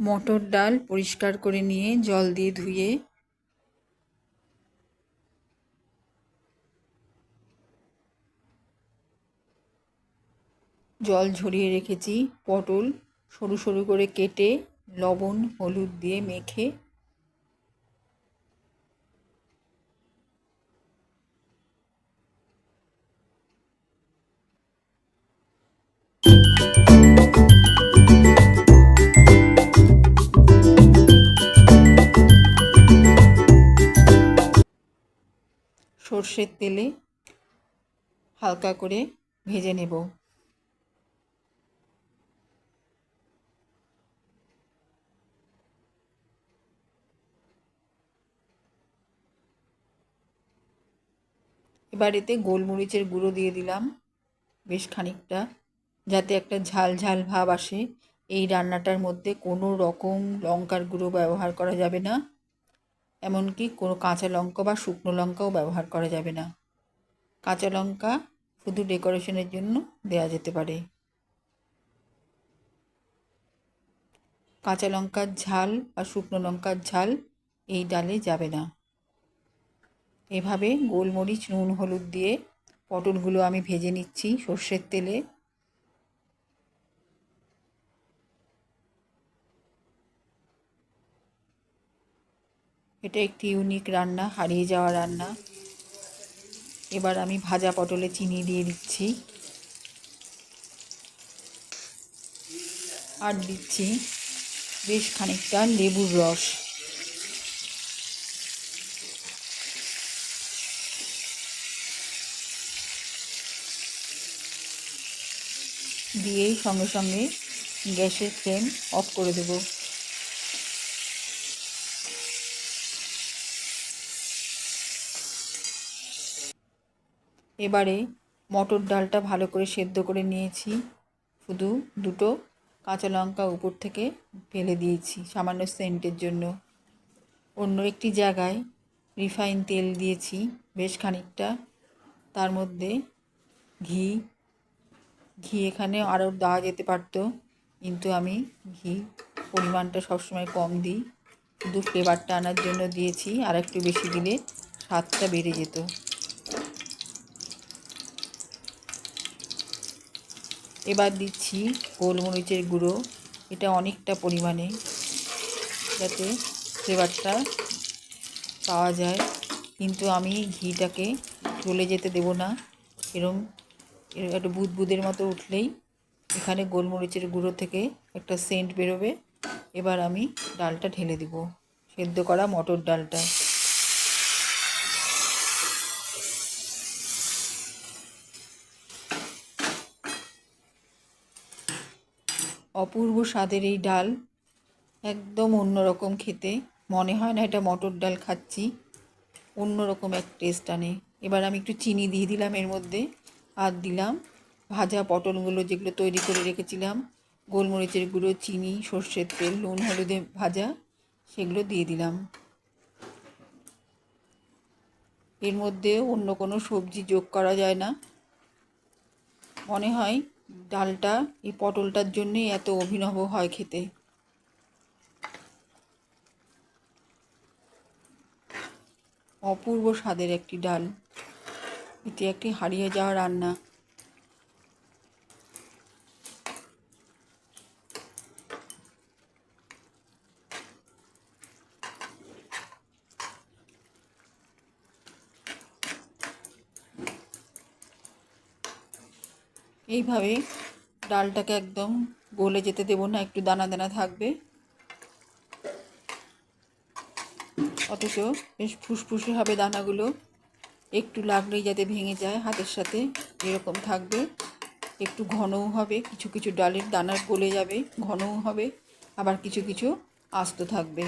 মটর ডাল পরিষ্কার করে নিয়ে জল দিয়ে ধুয়ে জল ঝরিয়ে রেখেছি, পটল সরু সরু করে কেটে, লবণ, হলুদ দিয়ে মেখে সর্ষের তেলে হালকা করে ভেজে নেব। এবার এতে গোলমরিচের গুঁড়ো দিয়ে দিলাম বেশ খানিকটা, যাতে একটা ঝাল ঝাল ভাব আসে। এই রান্নাটার মধ্যে কোনো রকম লঙ্কার গুঁড়ো ব্যবহার করা যাবে না। এমনকি কোনো কাঁচা লঙ্কা বা শুকনো লঙ্কাও ব্যবহার করা যাবে না। কাঁচা লঙ্কা শুধু ডেকোরেশনের জন্য দেওয়া যেতে পারে। কাঁচা লঙ্কার ঝাল বা শুকনো লঙ্কার ঝাল এই ডালে যাবে না। এভাবে গোলমরিচ, নুন, হলুদ দিয়ে পটলগুলো আমি ভেজে নিচ্ছি সর্ষের তেলে। এটা একটি ইউনিক রান্না, হারিয়ে যাওয়া রান্না। এবার আমি ভাজা পটলে চিনি দিয়ে দিচ্ছি। আর দিচ্ছি বেশ খানিকটা লেবুর রস। দিয়েই সঙ্গে সঙ্গে গ্যাসের ফ্লেম অফ করে দেবো। এবারে মটর ডালটা ভালো করে সেদ্ধ করে নিয়েছি। শুধু দুটো কাঁচা লঙ্কা উপর থেকে ফেলে দিয়েছি সামান্য সেন্টের জন্য। অন্য একটি জায়গায় রিফাইন তেল দিয়েছি বেশ খানিকটা। তার মধ্যে ঘি ঘি এখানে আরও দেওয়া যেতে পারতো, কিন্তু আমি ঘি পরিমাণটা সবসময় কম দিই। শুধু ফ্লেভারটা আনার জন্য দিয়েছি, আর একটু বেশি দিলে স্বাদটা বেড়ে যেত। এবার দিচ্ছি গোলমরিচের গুঁড়ো। এটা অনেকটা পরিমাণে যাতে ফ্লেভারটা পাওয়া যায়। কিন্তু আমি ঘিটাকে চলে যেতে দেব না। এরম একটু বুদবুদের মতো উঠলেই এখানে গোলমরিচের গুঁড়ো থেকে একটা সেন্ট বেরোবে। এবার আমি ডালটা ঢেলে দিব। সেদ্ধ করা মটর ডালটা। অপূর্ব স্বাদের এই ডাল। একদম অন্যরকম খেতে। মনে হয় না এটা মটর ডাল খাচ্ছি। অন্যরকম এক টেস্ট আনে। এবার আমি একটু চিনি দিয়ে দিলাম এর মধ্যে। আর দিলাম ভাজা পটলগুলো যেগুলো তৈরি করে রেখেছিলাম। গোলমরিচের গুঁড়ো, চিনি, সর্ষের তেল, নুন, হলুদে ভাজা সেগুলো দিয়ে দিলাম। এর মধ্যে অন্য কোনো সবজি যোগ করা যায় না। মনে হয় ডালটা এই পটলটার জন্যই এত অভিনব হয় খেতে। অপূর্ব স্বাদের একটি ডাল। এটি একটি হারিয়ে যাওয়া রান্না। এইভাবে ডালটাকে একদম গলে যেতে দেবো না, একটু দানা দানা থাকবে। অথচ বেশ ফুসফুসে হবে দানাগুলো, একটু লাগলেই যাতে ভেঙে যায়, হাতের সাথে এরকম থাকবে। একটু ঘনও হবে, কিছু কিছু ডালের দানা গলে যাবে, ঘনও হবে, আবার কিছু কিছু আস্ত থাকবে।